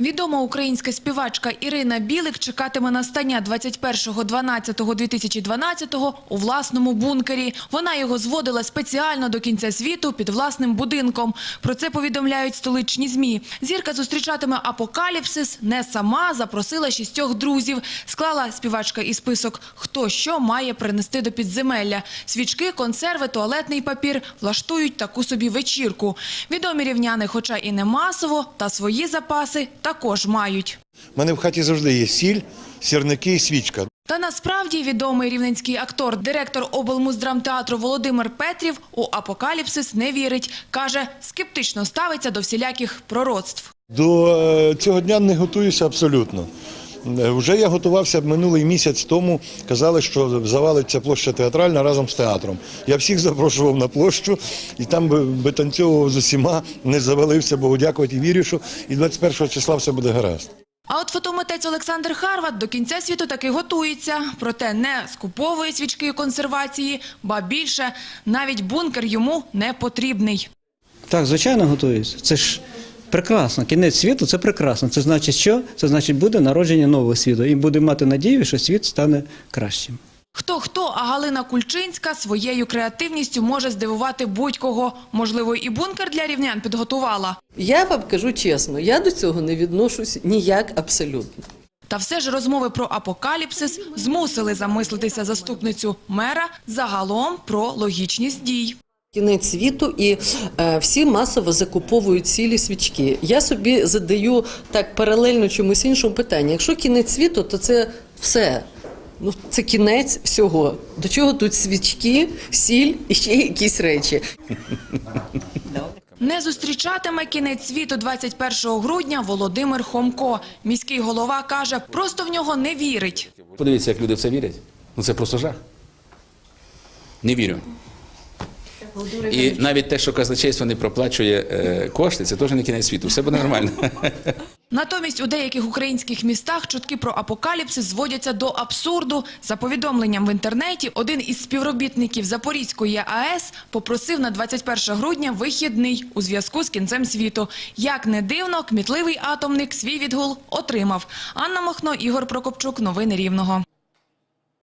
Відома українська співачка Ірина Білик чекатиме настання 21.12.2012 у власному бункері. Вона його зводила спеціально до кінця світу під власним будинком. Про це повідомляють столичні ЗМІ. Зірка зустрічатиме апокаліпсис не сама, запросила шістьох друзів. Склала співачка і список, хто що має принести до підземелля. Свічки, консерви, туалетний папір влаштують таку собі вечірку. Відомі рівняни, хоча і не масово, та свої запаси також мають. У мене в хаті завжди є сіль, сірники і свічка. Та насправді відомий рівненський актор, директор облмуздрамтеатру Володимир Петрів у апокаліпсис не вірить. Каже, скептично ставиться до всіляких пророцтв. До е, цього дня не готуюся абсолютно. Е, Вже я готувався минулий місяць тому. Казали, що завалиться площа театральна разом з театром. Я всіх запрошував на площу і там би, би танцьовував з усіма, не завалився, Богу дякувати і вірю, що і 21 числа все буде гаразд. А от фотомитець Олександр Харват до кінця світу таки готується. Проте не скуповує свічки консервації, ба більше, навіть бункер йому не потрібний. Так, звичайно, готуюсь. Це ж прекрасно. Кінець світу це прекрасно. Це значить, що? Це значить, буде народження нового світу. І буде мати надію, що світ стане кращим. Хто-хто, а Галина Кульчинська своєю креативністю може здивувати будь-кого. Можливо, і бункер для рівнян підготувала. Я вам кажу чесно, я до цього не відношусь ніяк абсолютно. Та все ж розмови про апокаліпсис змусили замислитися заступницю мера загалом про логічність дій. Кінець світу і е, всі масово закуповують цілі свічки. Я собі задаю так паралельно чомусь іншому питання. Якщо кінець світу, то це все. Ну, це кінець всього. До чого тут свічки, сіль і ще якісь речі. Не зустрічатиме кінець світу 21 грудня Володимир Хомко. Міський голова каже, просто в нього не вірить. Подивіться, як люди в це вірять. Ну це просто жах. Не вірю. І навіть те, що казначейство не проплачує е, кошти, це теж не кінець світу. Все буде нормально. Натомість у деяких українських містах чутки про апокаліпсис зводяться до абсурду. За повідомленням в інтернеті, один із співробітників Запорізької АЕС попросив на 21 грудня вихідний у зв'язку з кінцем світу. Як не дивно, кмітливий атомник свій відгул отримав. Анна Мохно, Ігор Прокопчук. Новини Рівного.